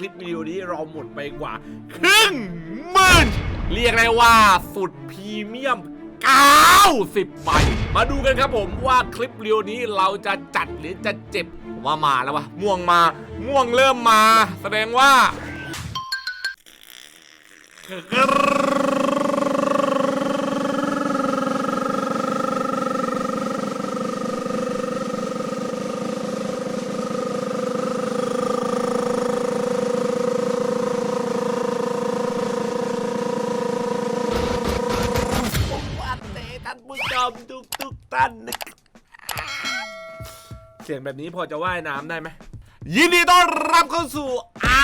คลิปวิดีโอนี้เราหมดไปกว่า ครึ่งหมื่นเรียกได้ว่าสุดพรีเมียม 90ใบมาดูกันครับผมว่าคลิปวิดีโอนี้เราจะจัดหรือจะเจ็บผมว่ามาแล้ววะม่วงมา ม่วงเริ่มมา แสดงว่า สียงแบบนี้พอจะว่ายน้ำได้ไหมยินดีต้อนรับเข้าสู่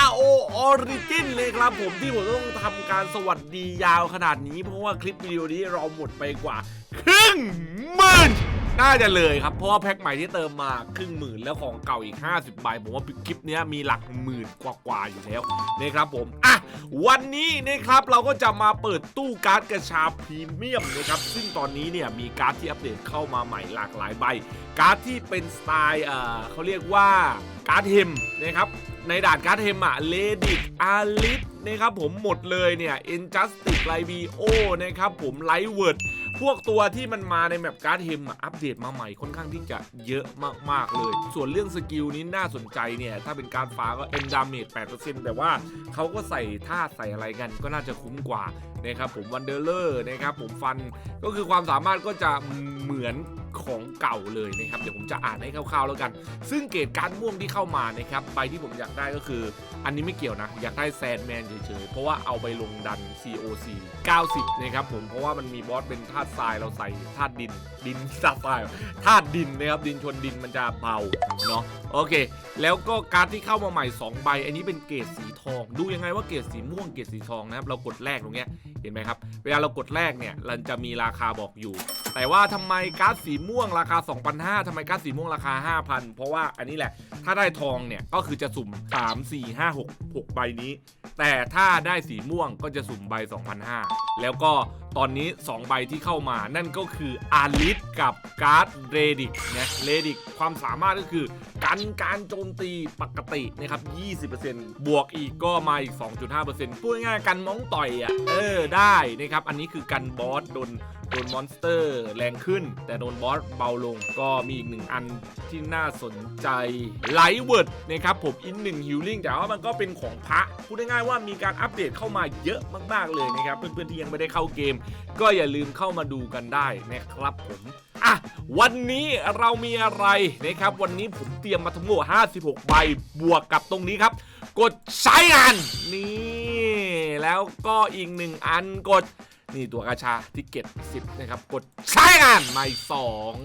RO Origin เลยครับผมที่ผมต้องทำการสวัสดียาวขนาดนี้ เพราะว่าคลิปวิดีโอนี้เราหมดไปกว่า ครึ่งหมื่น น่าจะเลยครับ เพราะว่าแพ็คใหม่ที่เติมมาครึ่งหมื่นแล้วของเก่าอีก 50ใบผมว่าคลิปนี้มีหลักหมื่นกว่าๆอยู่แล้วนะครับผม อะ วันนี้นะครับเราก็จะมาเปิดตู้การ์ดกระชาพรีเมียมนะครับ ซึ่งตอนนี้เนี่ยมีการ์ดที่อัปเดตเข้ามาใหม่หลากหลายใบ การ์ดที่เป็นสไตล์เอ่อเขาเรียกว่าการ์ดเฮมนะครับในด่านการ์ดเฮมอะเลดิกอาลิสนะครับผมหมดเลยเนี่ยเอนจัสติกไลบีโอนะครับผมไลท์เวิร์ด พวกตัวที่มันมาในแมปการ์ดเฮมอัปเดตมาใหม่ค่อนข้างที่จะเยอะมากๆเลย ส่วนเรื่องสกิลนี้น่าสนใจเนี่ย ถ้าเป็นการฟ้าก็เอ็นดาเมจ8%แต่ว่าเขาก็ใส่ท่าใส่อะไรกันก็น่าจะคุ้มกว่านะครับผมวันเดอร์เลอร์นะครับผมฟันก็คือความสามารถก็จะเหมือน ของเก่าเลยนะครับเดี๋ยวผมจะอ่านให้คร่าวๆแล้วกัน ซึ่งเกรดการดม่วงที่เข้ามานะครับใบที่ผมอยากได้ก็คือ อันนี้ไม่เกี่ยวนะ อยากได้แซนแมนเฉยๆ เพราะว่าเอาไปลงดัน COC 90 นะครับผมเพราะว่ามันมีบอสเป็นธาตุทรายเราใส่ธาตุดิน ดินธาตุทรายธาตุดินนะครับดินชนดินมันจะเบาเนาะโอเค แล้วก็การดที่เข้ามาใหม่ 2 ใบ อันนี้เป็นเกรดสีทอง ดูยังไงว่าเกรดสีม่วงเกรดสีทองนะครับเรากดแรกตรงเนี้ยเห็นไหมครับเวลาเรากดแรกเนี่ยมันจะมีราคาบอกอยู่ แต่ว่าทำไมการ์ดสีม่วงราคา 2,500ทำไมการ์ดสีม่วงราคา 5,000 เพราะว่าอันนี้แหละ ถ้าได้ทองเนี่ย ก็คือจะสุ่ม 3 4 5 6 6 ใบนี้ แต่ถ้าได้สีม่วงก็จะสุ่มใบ 2,500 แล้วก็ ตอนนี้ 2 ใบที่เข้ามานั่นก็คืออาลิสกับการ์ดเรดิกนะเรดิกความสามารถก็คือกันการโจมตีปกตินะครับ 20%บวกอีกก็มาอีก 2.5%พูดง่ายๆกันมองต่อยอะเออได้นะครับอันนี้คือกันบอสโดนโดนมอนสเตอร์แรงขึ้น แต่โดนบอสเบาลงก็มีอีกหนึ่งอันที่น่าสนใจไลท์เวิร์ดนะครับผมอินหนึ่งฮิลลิ่งแต่ว่ามันก็เป็นของพระ พูดง่ายๆว่ามีการอัปเดตเข้ามาเยอะมากๆเลยนะครับ เพื่อนๆที่ยังไม่ได้เข้าเกมก็อย่าลืมเข้ามาดูกันได้นะครับผมอะวันนี้เรามีอะไรนะครับ วันนี้ผมเตรียมมาทั้งหมด 56 ใบบวกกับตรงนี้ครับ กดใช้งานนี่แล้วก็อีกหนึ่งอันกด นี่ตัวกาชาทิเก็ต10 นะครับ กดใช้งานไม่สอง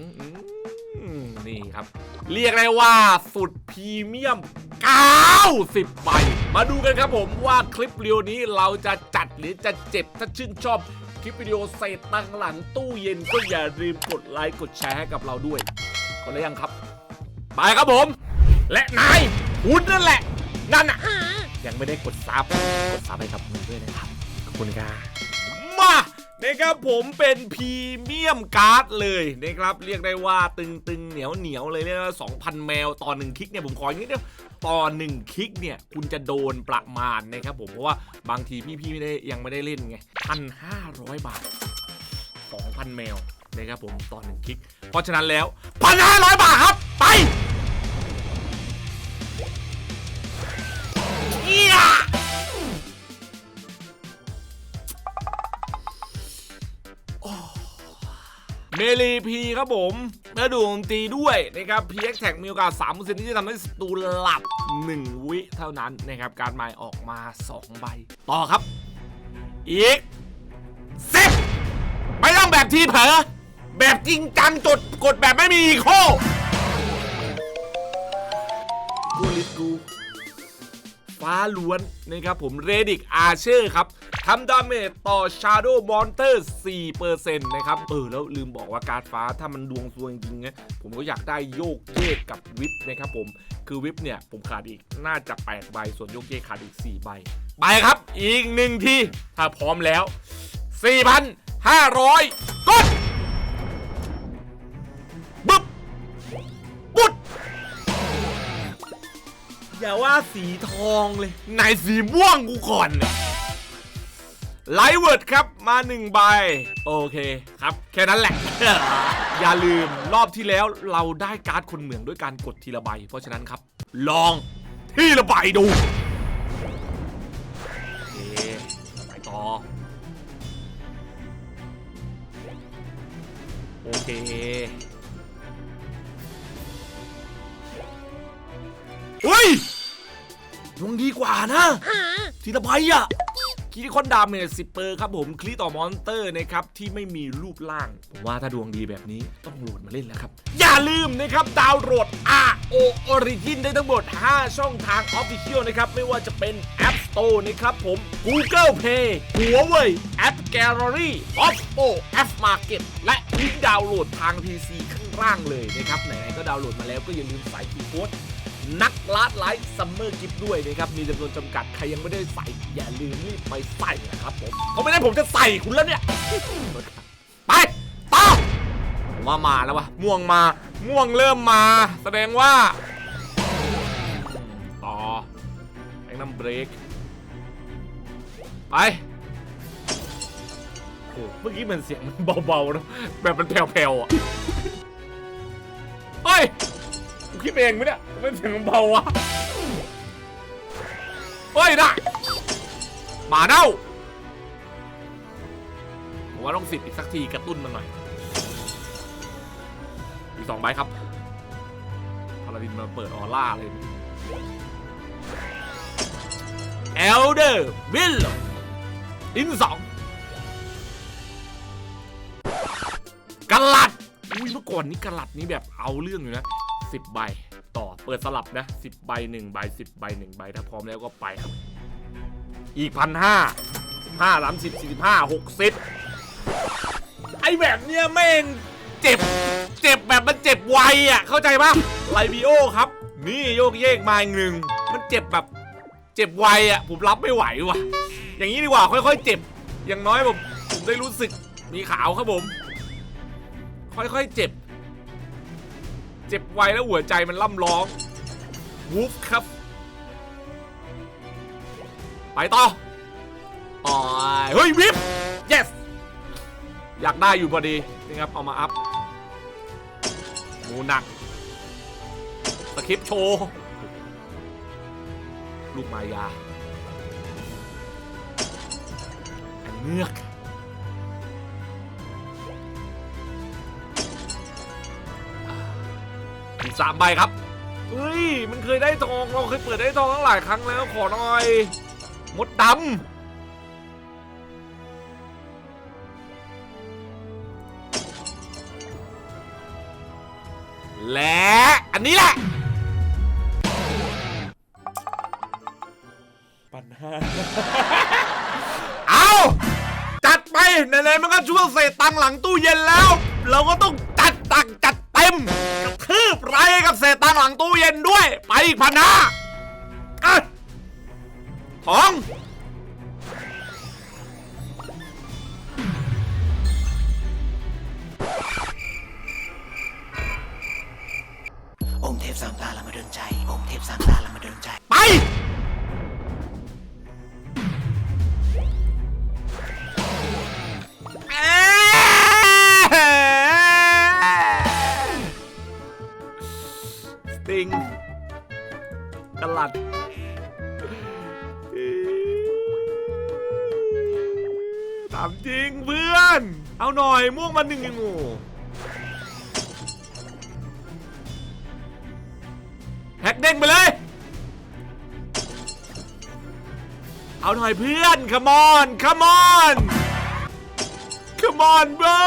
นี่ครับ เรียกได้ว่าสุดพรีเมียม 90 ใบ มาดูกันครับผมว่าคลิปวิดีโอนี้เราจะจัดหรือจะเจ็บถ้าชื่นชอบ ลิปวิดีโอเศษตังหลังตู้เย็นก็อย่าลืมกดไลค์กดแชร์ให้กับเราด้วยกดแล้วยังครับ ไปครับผม และนายคุณนั่นแหละ นั่นอะยังไม่ได้กดซับกดซับให้กับมือด้วยนะครับขอบคุณครับมา นะครับผมเป็นพรีเมียมการ์ดเลยนะครับเรียกได้ว่าตึงๆเหนียวเหนียวๆเลยเรียกว่า2,000 แมวต่อหนึ่งคลิกเนี่ยผมขออย่างนี้เดียวต่อหนึ่งคลิกเนี่ยคุณจะโดนประมาณนะครับผมเพราะว่าบางทีพี่ๆไม่ได้ยังไม่ได้เล่นไงพันห้าร้อยบาท 2,000 แมวนะครับผมต่อหนึ่งคลิก เพราะฉะนั้นแล้วพันห้าร้อยบาทครับไป เมลีพีครับผมแล้วดูดนตรีด้วยนะครับ PX Tag มีโอกาส3%ที่จะทำให้ศัตรูหลับ 1 วิเท่านั้นนะครับ การหมายออกมา 2 ใบ ต่อครับ อีกสิบไม่ต้องแบบทีเผลอแบบจริงจังจดกดแบบไม่มีอีโค ฟ้าล้วนนะครับผมเรดิกอาเชอร์ครับทำดาเมจต่อ Shadow Monster 4%นะครับ เออ แล้วลืมบอกว่าการฟ้าถ้ามันดวงซวยจริงๆนะผมก็อยากได้โยกเยกกับวิปนะครับผม คือวิปเนี่ย ผมขาดอีกน่าจะ 8 ใบ ส่วนโยกเยกขาดอีก 4 ใบ ไปครับ อีกหนึ่งทีถ้าพร้อมแล้ว 4,500 กด อย่าว่าสีทองเลยไหนสีม่วงกูก่อนเนี่ยไลท์เวิร์ดครับมาหนึ่งใบ โอเคครับ แค่นั้นแหละ อย่าลืมรอบที่แล้วเราได้การ์ดคนเหมืองด้วยการกดทีละใบ เพราะฉะนั้นครับ ลองทีละใบดู โอเคไปต่อ โอเค เฮ้ยดวงดีกว่านะทีละใบอะคิริคอนดาเมจ10เปอร์ครับผมคลิต่อมอนเตอร์นะครับที่ไม่มีรูปร่างผมว่าถ้าดวงดีแบบนี้ต้องโหลดมาเล่นแล้วครับ อย่าลืมนะครับดาวน์โหลด RO Origin ได้ทั้งหมด 5 ช่องทาง Official นะครับ ไม่ว่าจะเป็น App Store นะครับผม Google Play Huawei App Gallery Oppo App Market และลิงก์ดาวน์โหลดทาง PC ข้างล่างเลยนะครับไหนๆก็ดาวน์โหลดมาแล้วก็อย่าลืมใส่คีย์โค้ด นักลาดไลฟ์ซัมเมอร์กิฟด้วยนะครับ มีจำนวนจำกัด ใครยังไม่ได้ใส่ อย่าลืมรีบไปใส่นะครับผมเขาไม่ได้ผมจะใส่คุณแล้วเนี่ย ไปต่อว่ามาแล้ววะม่วงมา ม่วงเริ่มมา แสดงว่า ต่อแองน้ำเบรก ไปโอ้เมื่อกี้มันเสียงมันเบาๆนะแบบมันแผ่วๆอะ คิดเองไหมเนี่ยไม่เสียงเบาวะเฮ้ยนะหมาเน่าผมว่าต้องสิบอีกสักทีกระตุ้นมันหน่อยอีกสองใบครับพาราดินมาเปิดออร่าเลยเอลเดอร์วิลล์อินสองกลัดอุ้ยเมื่อก่อนนี้กลัดนี้แบบเอาเรื่องอยู่นะ สิบใบ ต่อเปิดสลับนะสิบใบหนึ่งใบสิบใบหนึ่งใบ ถ้าพร้อมแล้วก็ไปครับ อีกพันห้าห้าสามสิบสี่สิบห้าหกสิบไอแบบเนี้ยแม่งเจ็บ เจ็บแบบมันเจ็บไวอะ เข้าใจปะไลบิโอครับ นี่โยกเยกมาอีกหนึ่ง มันเจ็บแบบ เจ็บไวอะ ผมรับไม่ไหวว่ะ อย่างนี้ดีกว่าค่อยๆ เจ็บ อย่างน้อยผมผมได้รู้สึกมีขาวครับผม ค่อยๆ เจ็บ เจ็บไวแล้วหัวใจมันล่ำร้องวูฟครับ ไปต่ออ๋อเฮ้ยวิฟ yes อยากได้อยู่พอดีนี่ครับเอามาอัพหมูหนักสคริปโชว์ ลูกมายาแอนเงือก อีกสามใบครับเฮ้ยมันเคยได้ทองเราเคยเปิดได้ทองตั้งหลายครั้งแล้วขอหน่อยมดดำและอันนี้แหละปัญหาเอาจัดไปไหนๆมันก็ช่วงเศษตังค์หลังตู้เย็นแล้ว เราก็ต้อง เย็นด้วย ไปอีกพันห้าอะทององเทพสามตาละมาดนใจ องเทพสามตา กลัดถามจริงเพื่อน เอาหน่อยม่วงมาหนึ่งยังโง่แฮกเด้งไปเลย เอาหน่อยเพื่อน come on come on come on bro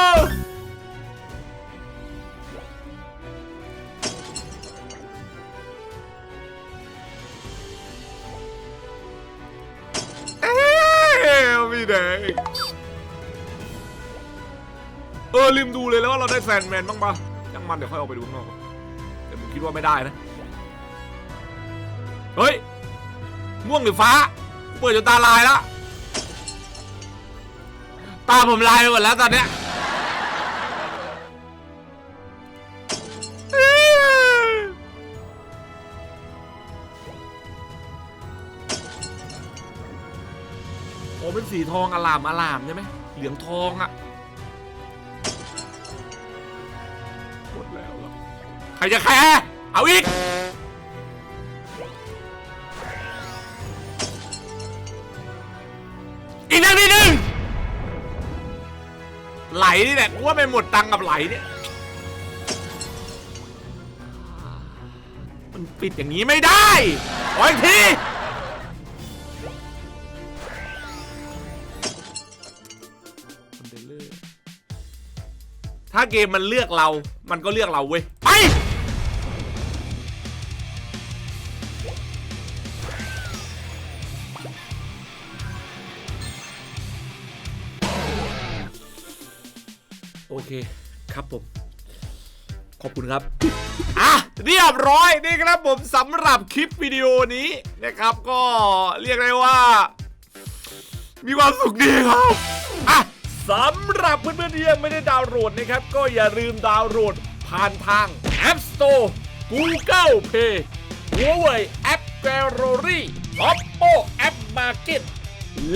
แดง เออลืมดูเลยแล้วว่าเราได้แซนแมนบ้างปะยังมันเดี๋ยวค่อยออกไปดูข้างนอกแต่ผมคิดว่าไม่ได้นะ เฮ้ย ม่วงหรือฟ้า เปิดจนตาลายแล้ว ตาผมลายไปหมดแล้วตอนเนี้ย เป็นสีทองอลามอลามใช่ไหมเหลืองทองอะหมดแล้วเหรอใครจะแคร์เอาอีก อีกนึ่งนิดนึงไหลนี่แหละกูว่าไปหมดตังค์กับไหลเนี่ย มันปิดอย่างนี้ไม่ได้ขออีกที ถ้าเกมมันเลือกเรา มันก็เลือกเราเว้ย ไป โอเคครับผม ขอบคุณครับ อะ เรียบร้อยนี่ครับผมสำหรับคลิปวิดีโอนี้นะครับก็เรียกได้ว่า มีความสุขดีครับ อะ สำหรับเพื่อนๆที่ยังไม่ได้ดาวน์โหลดนะครับ ก็อย่าลืมดาวน์โหลดผ่านทาง App Store Google Play Huawei App Gallery Oppo App Market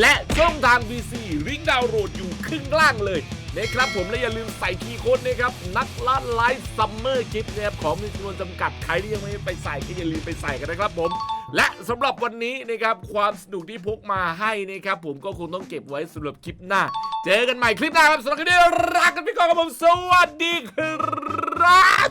และช่องทาง VC ลิงก์ดาวน์โหลดอยู่ข้างล่างเลยนะครับผมและอย่าลืมใส่คีย์โค้ดนะครับ นักล่าไลฟ์ซัมเมอร์กิฟต์นะครับของมีจำนวนจำกัดใครที่ยังไม่ไปใส่ก็อย่าลืมไปใส่กันนะครับผม และสำหรับวันนี้นะครับความสนุกที่พกมาให้นะครับผมก็คงต้องเก็บไว้สำหรับคลิปหน้า เจอกันใหม่คลิปหน้าครับสำหรับคลิปนี้รักกันพี่กองกับผมสวัสดีครับ